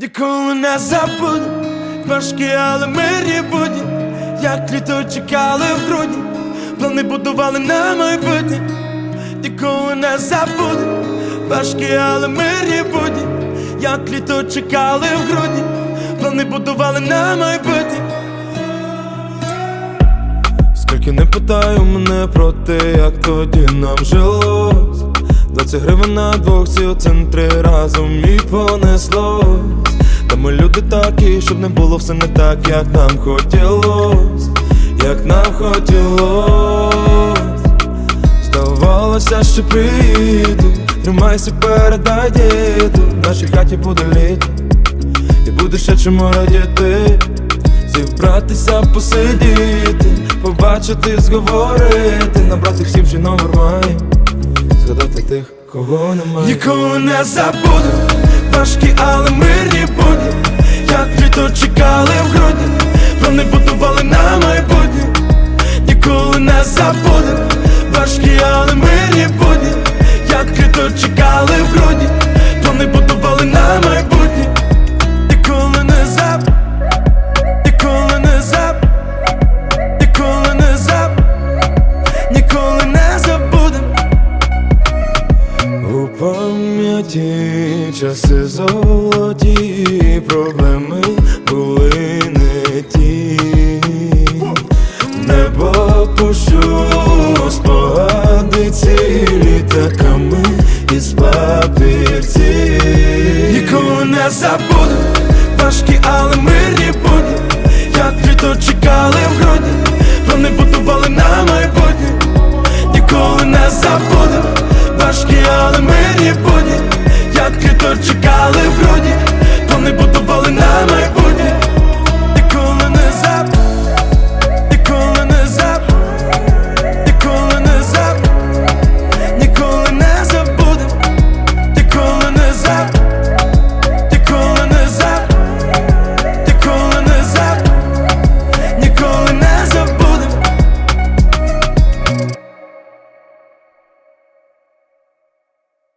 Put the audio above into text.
Ніколи не забуду. Важкі, але мирні будні, як літо чекали в грудні, плани будували на майбутнє, ніколи не забуду. Важкі, але мирні будні, як літо чекали в грудні, плани будували на майбутнє. Скільки не питаю мене про те, як тоді нам жилось. 20 гривень на двох ці центри разом і понеслось. Та ми люди такі, щоб не було все не так, як нам хотілось, як нам хотілось. Здавалося, що приїду, тримайся, передай діду В нашій хаті буде літо, і буде ще чому радіти Зібратися, посидіти, побачити, зговорити, набрати всім же номер має, згадати тих, кого немає. Ніколи не забуду, важкі, ніколи не забуду, важкі, але мирні будні, як літо чекали в грудні, плани будували на майбутнє, ніколи не забуду. Ніколи не заб, ніколи не заб, ніколи не забудем. У пам'яті часи золоті, проблеми Небо пущу спогади цілі таками із папірці. Ніколи не забуду, важкі, але мирні будні, як літо чекали в грудні, плани будували на майбутнє, ніколи не забуду, важкі, але мирні будні, як літо чекали в грудні,